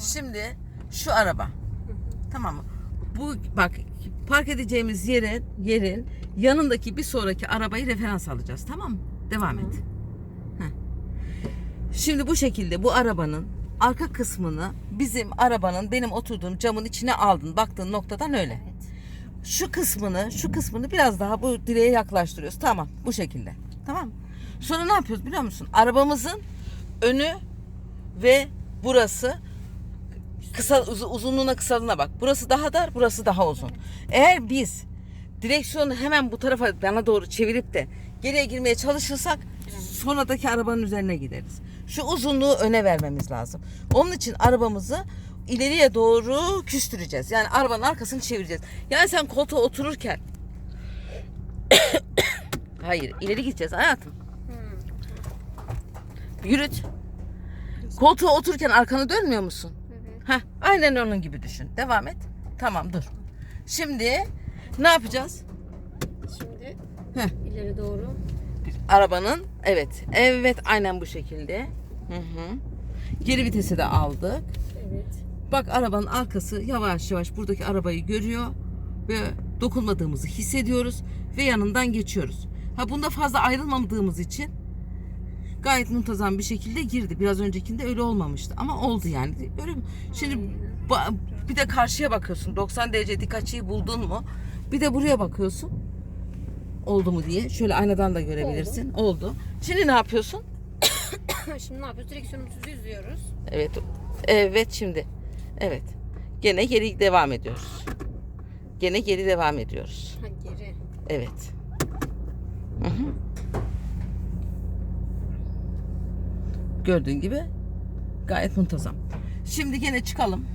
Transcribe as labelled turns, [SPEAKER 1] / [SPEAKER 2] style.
[SPEAKER 1] Şimdi şu araba. Tamam mı? Bu bak park edeceğimiz yerin yerin yanındaki bir sonraki arabayı referans alacağız. Tamam mı? Devam et. Heh. Şimdi bu şekilde bu arabanın arka kısmını bizim arabanın benim oturduğum camın içine aldın. Baktığın noktadan öyle. Şu kısmını, şu kısmını biraz daha bu direğe yaklaştırıyoruz. Tamam, bu şekilde. Tamam. mı? Sonra ne yapıyoruz biliyor musun? Arabamızın önü ve burası kısa uz- uzunluğuna kısalığına bak. Burası daha dar, burası daha uzun. Eğer biz direksiyonu hemen bu tarafa bana doğru çevirip de geriye girmeye çalışırsak sonradaki arabanın üzerine gideriz. Şu uzunluğu öne vermemiz lazım. Onun için arabamızı ileriye doğru küstüreceğiz. Yani arabanın arkasını çevireceğiz. Yani sen koltuğa otururken Hayır, ileri gideceğiz hayatım. Yürüt. Koltuğa otururken arkanı dönmüyor musun? Heh, aynen onun gibi düşün. Devam et. Tamam dur. Şimdi ne yapacağız?
[SPEAKER 2] Şimdi
[SPEAKER 1] Heh.
[SPEAKER 2] ileri doğru.
[SPEAKER 1] Arabanın evet. Evet aynen bu şekilde. Hı hı. Geri vitesi de aldık.
[SPEAKER 2] Evet.
[SPEAKER 1] Bak arabanın arkası yavaş yavaş buradaki arabayı görüyor ve dokunmadığımızı hissediyoruz ve yanından geçiyoruz. Ha bunda fazla ayrılmadığımız için gayet muntazam bir şekilde girdi. Biraz öncekinde öyle olmamıştı ama oldu yani. Öyle? Şimdi bir de karşıya bakıyorsun. 90 derece dik açıyı buldun mu? Bir de buraya bakıyorsun. Oldu mu diye. Şöyle aynadan da görebilirsin. Oldu. Şimdi ne yapıyorsun?
[SPEAKER 2] Şimdi ne yapıyoruz? Direksiyonumuzu düzlüyoruz.
[SPEAKER 1] Evet. Evet şimdi. Evet. Gene geri devam ediyoruz. Gene geri devam ediyoruz.
[SPEAKER 2] Ha geri.
[SPEAKER 1] Evet. Hı hı. Gördüğün gibi gayet muntazam. Şimdi gene çıkalım.